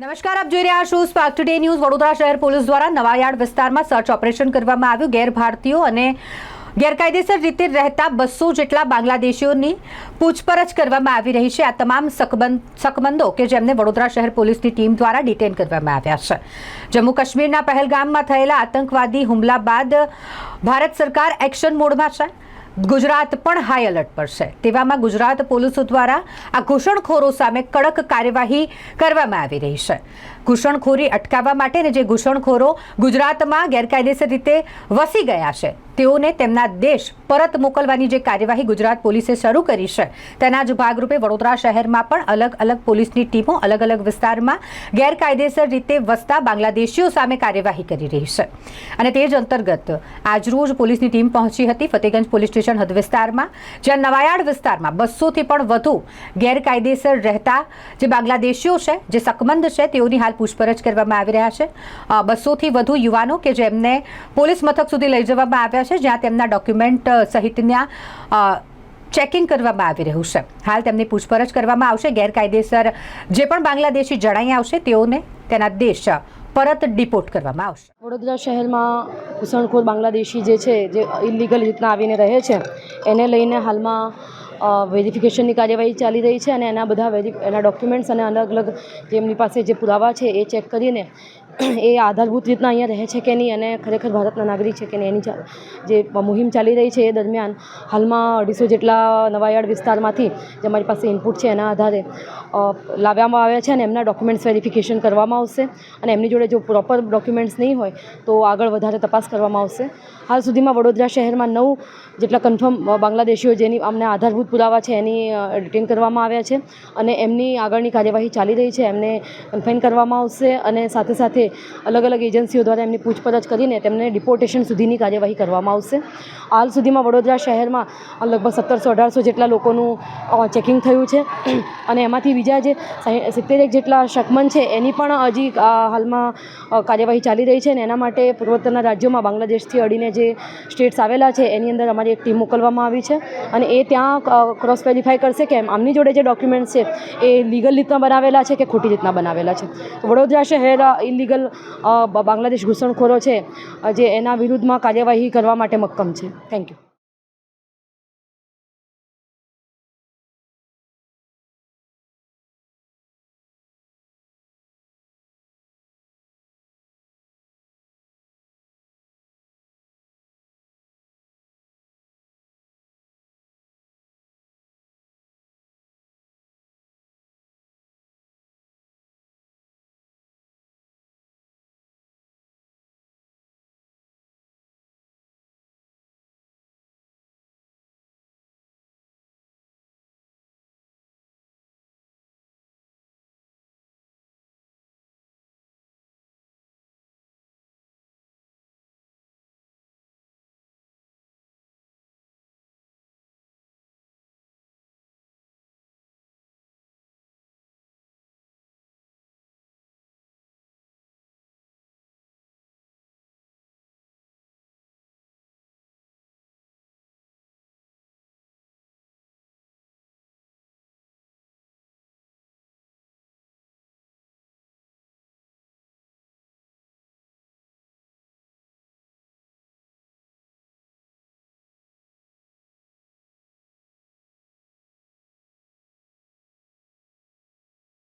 નમસ્કાર, આપ જોઈ રહ્યા છો સ્પાર્ક ટુડે ન્યૂઝ વડોદરા શહેર પોલીસ દ્વારા નવાયાર્ડ વિસ્તારમાં સર્ચ ઓપરેશન કરવામાં આવ્યું. ગેરભારતીયો અને ગેરકાયદેસર રીતે રહેતા બસો જેટલા બાંગ્લાદેશીઓની પૂછપરછ કરવામાં આવી રહી છે. આ તમામ સકબંધો કે જેમને વડોદરા શહેર પોલીસની ટીમ દ્વારા ડિટેન કરવામાં આવ્યા છે. જમ્મુ કાશ્મીરના પહેલગામમાં થયેલા આતંકવાદી હુમલા બાદ ભારત સરકાર એક્શન મોડમાં છે. ગુજરાત પણ હાઈ એલર્ટ પર છે. તેવામાં ગુજરાત પોલીસો દ્વારા આ ઘૂસણખોરો સામે કડક કાર્યવાહી કરવામાં આવી રહી છે. ઘૂસણખોરી અટકાવવા માટે અને જે ઘૂસણખોરો ગુજરાતમાં ગેરકાયદેસર રીતે વસી ગયા છે, તેઓને તેમના દેશ પરત મોકલવાની જે કાર્યવાહી ગુજરાત પોલીસે શરૂ કરી છે, તેના જ ભાગરૂપે વડોદરા શહેરમાં પણ અલગ અલગ પોલીસની ટીમો અલગ અલગ વિસ્તારમાં ગેરકાયદેસર રીતે વસતા બાંગ્લાદેશીઓ સામે કાર્યવાહી કરી રહી છે. અને તે જ અંતર્ગત આજરોજ પોલીસની ટીમ પહોંચી હતી ફતેગંજ પોલીસ સ્ટેશન હદ વિસ્તારમાં, જ્યાં નવાયાડ વિસ્તારમાં બસોથી પણ વધુ ગેરકાયદેસર રહેતા જે બાંગ્લાદેશીઓ છે, જે સકમંદ છે, તેઓની હાલ પૂછપરછ કરવામાં આવી રહ્યા છે. બસોથી વધુ યુવાનો કે જેમને પોલીસ મથક સુધી લઈ જવામાં આવ્યા છે, જ્યાં તેમના ડોક્યુમેન્ટ સહિતના ચેકિંગ કરવામાં આવી રહ્યું છે. હાલ તેમની પૂછપરછ કરવામાં આવશે. ગેરકાયદેસર જે પણ બાંગ્લાદેશી જણાઈ આવશે, તેઓને તેના દેશ પરત ડિપોર્ટ કરવામાં આવશે. વડોદરા શહેરમાં ઘૂસણખોર બાંગ્લાદેશી જે છે, જે ઇલીગલ રીતના આવીને રહે છે, એને લઈને હાલમાં વેરિફિકેશનની કાર્યવાહી ચાલી રહી છે અને એના બધા વેરી એના ડોક્યુમેન્ટ્સ અને અલગ અલગ જેમની પાસે જે પુરાવા છે એ ચેક કરીને એ આધારભૂત રીતના અહીંયા રહે છે કે નહીં અને ખરેખર ભારતના નાગરિક છે કે નહીં, એની જે મુહિમ ચાલી રહી છે એ દરમિયાન હાલમાં અઢીસો જેટલા નવાયાર્ડ વિસ્તારમાંથી જે અમારી પાસે ઇનપુટ છે એના આધારે લાવવામાં આવ્યા છે અને એમના ડોક્યુમેન્ટ્સ વેરિફિકેશન કરવામાં આવશે અને એમની જોડે જો પ્રોપર ડોક્યુમેન્ટ્સ નહીં હોય તો આગળ વધારે તપાસ કરવામાં આવશે. હાલ સુધીમાં વડોદરા શહેરમાં નવ જેટલા કન્ફર્મ બાંગ્લાદેશીઓ જેની અમને આધારભૂત પુરાવા છે એની ડિટેન કરવામાં આવ્યા છે અને એમની આગળની કાર્યવાહી ચાલી રહી છે, એમને કન્ફાઇન કરવામાં આવશે અને સાથે સાથે અલગ અલગ એજન્સીઓ દ્વારા એમની પૂછપરછ કરીને તેમને ડિપોર્ટેશન સુધીની કાર્યવાહી કરવામાં આવશે. હાલ સુધીમાં વડોદરા શહેરમાં લગભગ સત્તરસો અઢારસો જેટલા લોકોનું ચેકિંગ થયું છે. અને એમાંથી બીજા જે સિત્તેર એક જેટલા શકમન છે, એની પણ હજી હાલમાં કાર્યવાહી ચાલી રહી છે અને એના માટે પૂર્વોત્તરના રાજ્યોમાં બાંગ્લાદેશથી અડીને જે સ્ટેટ્સ આવેલા છે, એની અંદર અમારી એક ટીમ મોકલવામાં આવી છે. અને એ ત્યાં ક્રોસ વેરીફાઈ કરશે કે આમની જોડે જે ડોક્યુમેન્ટ્સ છે, એ લીગલ રીતના બનાવેલા છે કે ખોટી રીતના બનાવેલા છે. વડોદરા શહેર ઇલીગલ બાંગ્લાદેશ ઘૂસણખોરો છે જે એના વિરુદ્ધમાં કાર્યવાહી કરવા માટે મક્કમ છે. Thank you